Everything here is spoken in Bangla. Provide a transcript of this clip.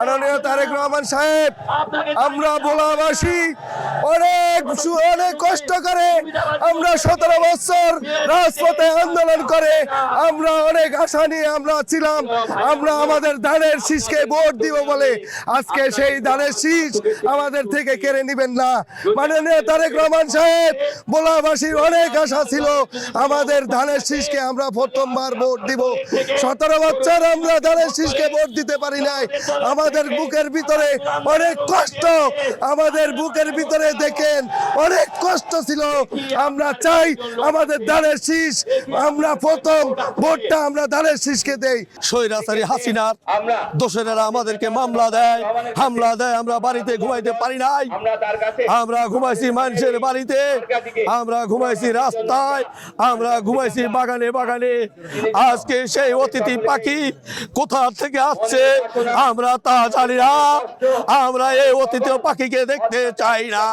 মাননীয় তারেক রহমান সাহেব আমরা বোলাবাসী অনেক অনেক কষ্ট করে আমরা সতেরো বছর রাজপথে আন্দোলন করে আমরা অনেক আশা নিয়ে আমরা ছিলাম। আমরা আমাদের ধানের শীষকে ভোট দিব বলে। আজকে সেই ধানের শীষ আমাদের থেকে কেড়ে নিবেন না। মাননীয় তারেক রহমান সাহেব ভোলাবাসীর অনেক আশা ছিল আমাদের ধানের শীষকে আমরা প্রথমবার ভোট দিব। সতেরো বছর আমরা ধানের শীষকে ভোট দিতে পারি নাই। আমাদের বুকের ভিতরে অনেক কষ্ট। আমাদের বুকের ভিতরে দেখেন অনেক কষ্ট ছিল। আমরা চাই আমাদের ধানের শীষ আমরা প্রথম ভোটটা আমরা ধানের শীষকে দেই। স্বৈরাচারী হাসিনার দোষরেরা আমাদেরকে মামলা দেয় হামলা দেয় আমরা বাড়িতে ঘুমাইতে পারি নাই। আমরা ঘুমাইছি মানুষের বাড়িতে আমরা ঘুমাইছি রাস্তায় আমরা ঘুমাইছি বাগানে বাগানে। আজকে সেই অতিথি পাখি কোথা থেকে আসছে আমরা তা জানি না। আমরা এই অতিথি পাখিকে দেখতে চাই না।